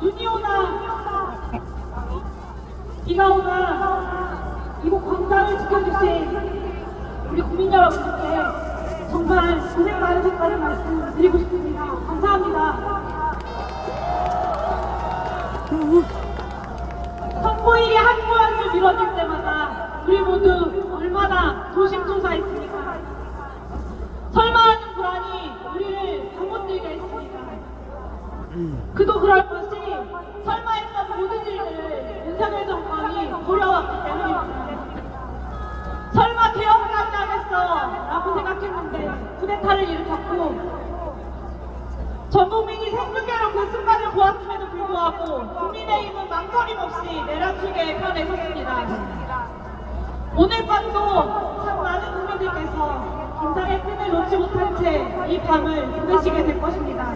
눈이 오나 비가 오나 이곳 광장을 지켜주신 우리 국민 여러분께 정말 고생 많으셨다는 말씀 드리고 싶습니다. 감사합니다. 선보이게 한줄 한줄 밀어줄 때마다 우리 모두 얼마나 조심조사했습니까? 설마 그도 그럴 것이 설마 했던 모든 일들을 윤석열 정권이 고려왔기 때문입니다. 설마 개혁까지 하겠어 라고 생각했는데 쿠데타를 일으켰고 전 국민이 생중계로 그 순간을 보았음에도 불구하고 국민의힘은 망설임 없이 내란축의 편에 섰습니다. 오늘 밤도 참 많은 국민들께서 김상의 끈을 놓지 못한 채 이 밤을 보내시게 될 것입니다.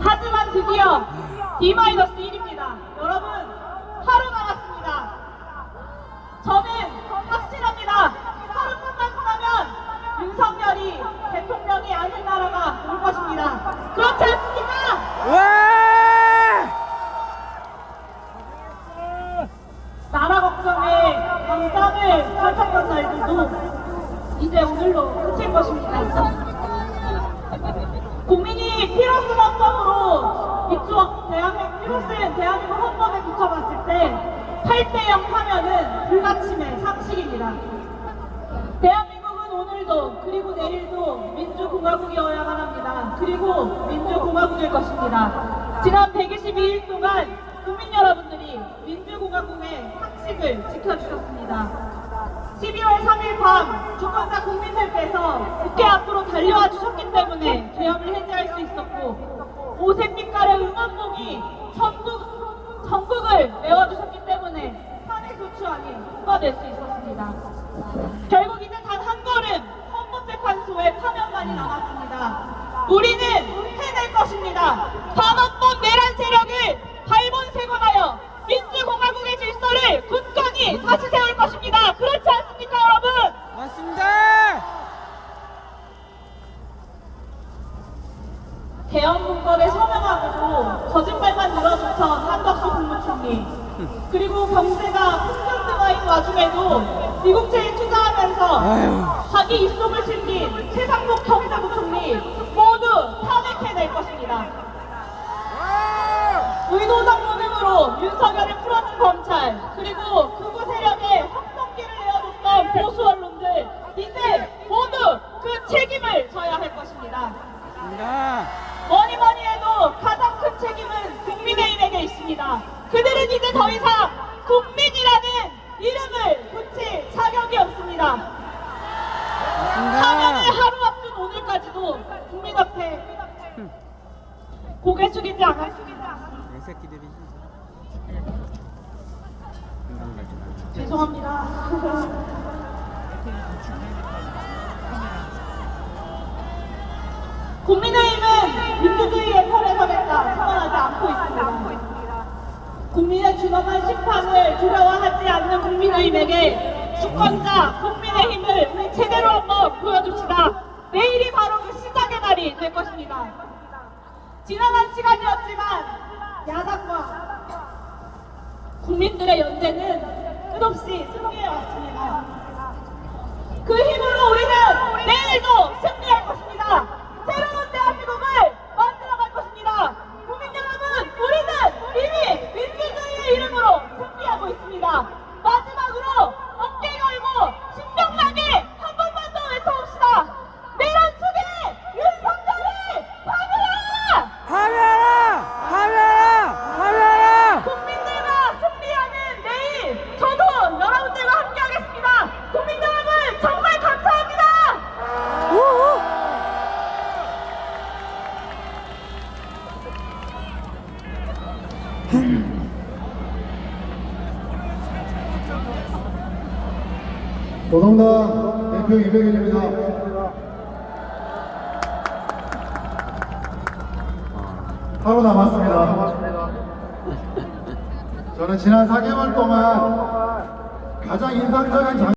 하지만 드디어 D-1입니다. 여러분, 하루 남았습니다. 저는 확신합니다. 하루만 지나면 윤석열이 대통령이 아닌 나라가 올 것입니다. 그렇지 않습니까? 왜? 나라 걱정에 당장을 펼쳤던 날들도 이제 오늘로 끝일 것입니다. 국민이 필요성 헌법으로 비추어 대한민국 필요성 대한민국 헌법에 비춰봤을 때 8대0 하면은 불가침의 상식입니다. 대한민국은 오늘도 그리고 내일도 민주공화국이어야만 합니다. 그리고 민주공화국일 것입니다. 지난 122일 동안 국민 여러분들이 민주공화국의 상식을 지켜주셨습니다. 12월 3일 밤 주권자 국민들께서 국회 앞으로 달려와 주셨기 때문에 계엄을 해제할 수 있었고 오색 빛깔의 응원봉이 전국, 전국을 메워주셨기 때문에 탄핵 조치안이 통과될 수 있었습니다. 결국 이제 단 한 걸음 헌법재판소의 파면만이 남았습니다. 우리는 해낼 것입니다. 반헌법 내란 세력을 발본색원하여 민주공화국의 질서를 굳건히 다시 세울 것입니다. 그렇지 않습니까, 여러분? 맞습니다. 대원문건에 서명하고도 거짓말만 늘어놓던 한덕수 국무총리 그리고 경제가 풍전등화인 와중에도 미국채에 투자하면서. 자기 입속을 챙긴 최상목 경제부 총리 모두 탄핵해낼 것입니다. 의도적 무능으로 윤석열을 풀어준 검찰 그리고 극우 세력의 확성기를 내어줬던 보수 언론들 이제 모두 그 책임을 져야 할 것입니다. 맞습니다. 뭐니 뭐니 해도 가장 큰 책임은 국민의힘에게 있습니다. 그들은 이제 더 이상 국민이라는 이름을 붙일 자격이 없습니다. 사면을. 하루 앞둔 오늘까지도 국민 앞에 고개 숙이지 않았습니다. 새끼들이. 죄송합니다. 국민의힘은 민주주의의 편에 서겠다 선언하지 않고 있습니다. 국민의 준엄한 심판을 두려워하지 않는 국민의힘에게 주권자 국민의 힘을 우리 제대로 한번 보여줍시다. 내일이 바로 그 시작의 날이 될 것입니다. 지난한 시간이었지만 야당과 국민들의 연대는 끝없이 승리해 왔습니다. 그 힘으로 우리는 노동당 대표 이백일입니다. 하루 남았습니다. 저는 지난 4개월 동안 가장 인상적인 장